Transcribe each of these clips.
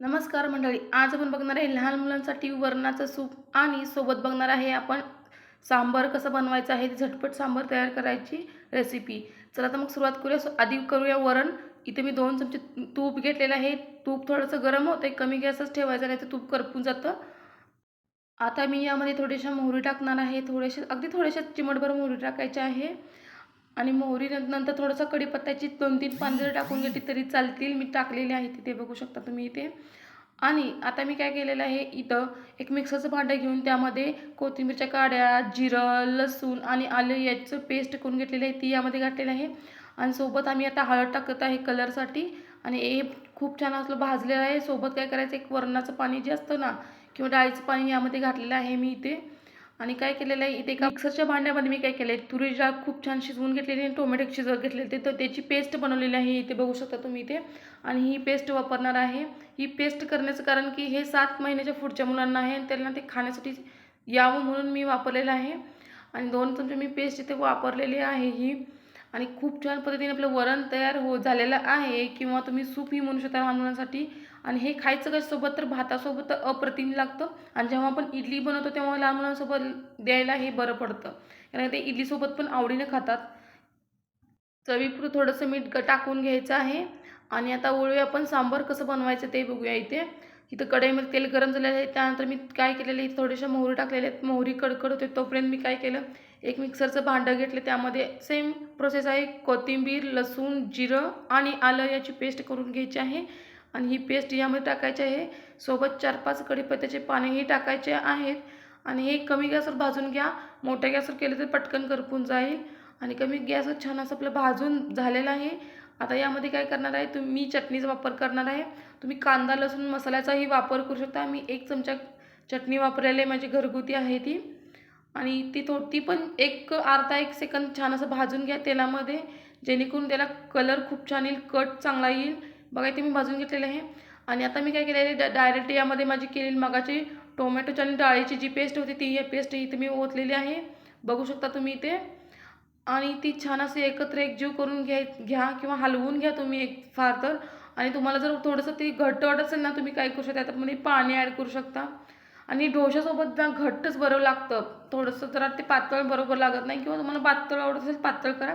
नमस्कार मंडळी आज आपण बघणार आहे लहान मुलांसाठी वरणाचं सूप आणि सोबत बघणार आहे आपण सांबार कसं बनवायचं आहे झटपट सांबार तयार करायची रेसिपी चला तर मग सुरुवात करूया. आधी करूया वरण. इथे मी दोन चमचे तूप घेतलेलं आहे. तूप थोडंसं गरम होतं आहे कमी गॅसच ठेवायचं नाही तर तूप करपून जातं. आता मी यामध्ये थोडेशा मोहरी टाकणार आहे. थोडेसे अगदी थोडेशा चिमटभर मोहरी टाकायची आहे. आणि मोहरी नंतर थोडंसं कढीपत्त्याची दोन तीन पानं टाकून घेतली तरी चालतील. मी टाकलेले आहे तिथे बघू शकता तुम्ही इथे. आणि आता मी काय केलेलं आहे इथं एक मिक्सरचं भांडं घेऊन त्यामध्ये कोथिंबीरच्या काड्या जिरं लसूण आणि आलं याचं पेस्ट करून घेतलेलं आहे ती यामध्ये घातलेलं आहे. आणि सोबत आम्ही आता हळद टाकत आहे कलरसाठी. आणि हे खूप छान असलं भाजलेलं आहे. सोबत काय करायचं एक वरणाचं पाणी जे असतं ना किंवा डाळीचं पाणी यामध्ये घातलेलं आहे मी इथे. आणि काय केलेलं आहे इथे एका मिक्सरच्या भांड्यामध्ये मी काय केलं आहे तुरी डाळ खूप छान शिजवून घेतलेली आहे टोमॅटो शिजवत घेतलेले ते तर त्याची पेस्ट बनवलेली आहे इथे बघू शकता तुम्ही इथे. आणि ही पेस्ट वापरणार आहे. ही पेस्ट करण्याचं कारण की हे सात महिन्याच्या पुढच्या मुलांना आहे आणि त्यांना ते खाण्यासाठी यावं म्हणून मी वापरलेलं आहे. आणि दोन चमचे मी पेस्ट इथे वापरलेली आहे ही. आणि खूप छान पद्धतीने आपलं वरण तयार हो झालेलं आहे. किंवा तुम्ही सूपही म्हणू शकता लहान मुलांसाठी. आणि हे खायचं कशासोबत तर भातासोबत अप्रतिम लागतं. आणि जेव्हा आपण इडली बनवतो तेव्हा लहान मुलांसोबत द्यायला हे बरं पडतं. कारण ते इडलीसोबत पण आवडीने खातात. चवीपुरं थोडंसं मीठ टाकून घ्यायचं आहे. आणि आता वळूया आपण सांबार कसं बनवायचं ते बघूया इथे. इथं कढईमध्ये तेल गरम झालेलं आहे. त्यानंतर मी काय केलेलं आहे? थोडेशा मोहरी टाकलेल्या आहेत. मोहरी कडकड होते. तोपर्यंत मी काय केलं? एक मिक्सरचं भांडं घेतलं. त्यामध्ये सेम प्रोसेस आहे. कोथिंबीर लसूण जिरं आणि आलं याची पेस्ट करून घ्यायची आहे. आणि ही पेस्ट यामध्ये टाकायची आहे. सोबत चार पाच कढीपत्त्याचे पानेही टाकायचे आहेत. आणि हे कमी गॅसवर भाजून घ्या. मोठ्या गॅसवर केलं तर पटकन करपून जाईल. आणि कमी गॅसवर छान असं आपलं भाजून झालेलं आहे. आता यामध्ये काय करणार आहे? तुम्ही मी चटणीचा वापर करणार आहे. तुम्ही कांदा लसूण मसाल्याचाही वापर करू शकता. मी एक चमचा चटणी वापरलेली आहे. माझी घरगुती आहे ती. आणि ती थो ती पण एक अर्धा एक सेकंद छान असं भाजून घ्या तेलामध्ये. जेणेकरून त्याला कलर खूप छान येईल. कट चांगला येईल. बघा इथे मी भाजून घेतलेलं आहे. आणि आता मी काय केलेलं आहे डायरेक्ट यामध्ये माझी केलेली मगाची टोमॅटोची आणि डाळीची जी पेस्ट होती ती ही पेस्ट इथे मी ओतलेली आहे. बघू शकता तुम्ही इथे. आणि ती छान असे एकत्र एकजीव करून घ्या घ्या किंवा हलवून घ्या तुम्ही एक फार तर. आणि तुम्हाला जर थोडंसं ती घट्ट वाटत असेल ना तुम्ही काय करू शकता त्यामध्ये पाणी ॲड करू शकता. आणि डोशासोबत ना घट्टच बरं लागतं. थोडंसं जरा ते पातळ बरोबर लागत नाही किंवा तुम्हाला पातळ आवडत असेल पातळ करा.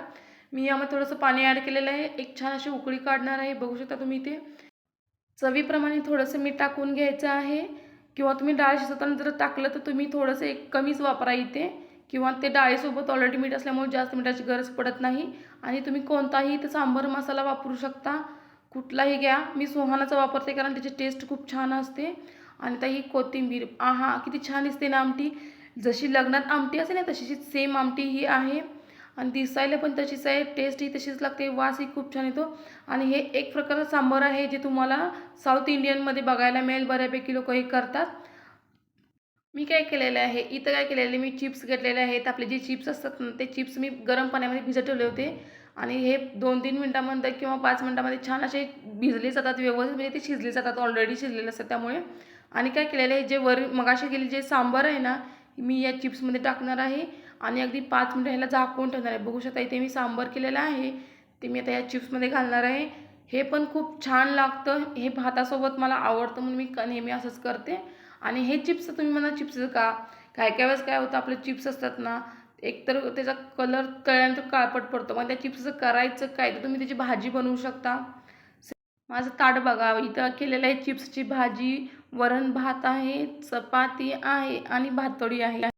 मी यामध्ये थोडंसं पाणी ॲड केलेलं आहे. एक छान अशी उकळी काढणार आहे. बघू शकता तुम्ही इथे. चवीप्रमाणे थोडंसं मीठ टाकून घ्यायचं आहे. किंवा तुम्ही डाळ शिजवताना जर टाकलं तर तुम्ही थोडंसं एक कमीच वापरा इथे. किंवा ते डाळीसोबत ऑलरेडी मीठ असल्यामुळे जास्त मिठाची गरज पडत नाही. आणि तुम्ही कोणताही इथे सांबर मसाला वापरू शकता. कुठलाही घ्या. मी सोहानाचा वापरते कारण त्याची टेस्ट खूप छान असते. आणि आता कोथिंबीर. आहा किती छान दिसते ना आमटी. जशी लग्नात आमटी असेल ना तशी सेम आमटी ही आहे. आणि दिसायला पण तशीच आहे टेस्टही तशीच लागते वासही खूप छान येतो. आणि हे एक प्रकारचं सांबार आहे जे तुम्हाला साऊथ इंडियनमध्ये बघायला मिळेल बऱ्यापैकी लोक हे करतात. मी काय केलेलं आहे इथं काय केलेलं आहे मी चिप्स घेतलेले आहेत. आपले जे चिप्स असतात ना ते चिप्स मी गरम पाण्यामध्ये भिजत ठेवले होते. आणि हे दोन तीन मिनटामध्ये किंवा पाच मिनटामध्ये छान असे भिजले जातात व्यवस्थित म्हणजे ते शिजले जातात ऑलरेडी शिजलेले असतात त्यामुळे. आणि काय केलेलं आहे जे वर मगाशी गेले जे सांबार आहे ना मी या चिप्समध्ये टाकणार आहे. आणि अगदी पाच मिनटं ह्याला झाकून ठेवणार आहे. बघू शकता इथे मी सांबर केलेलं आहे. ते मी आता या चिप्समध्ये घालणार आहे. हे पण खूप छान लागतं. हे भातासोबत मला आवडतं म्हणून मी नेहमी असंच करते. आणि हे चिप्स तुम्ही म्हणा चिप्स का? काय काय वेळेस काय होतं आपले चिप्स असतात ना एकतर त्याचा कलर तळल्यानंतर काळपट पडतो. मग त्या चिप्सचं करायचं काय? तर तुम्ही त्याची भाजी बनवू शकता. माझं ताट बघा इथं केलेलं आहे चिप्सची भाजी. वरण भात आहे चपाती आहे आणि भातोडी आहे.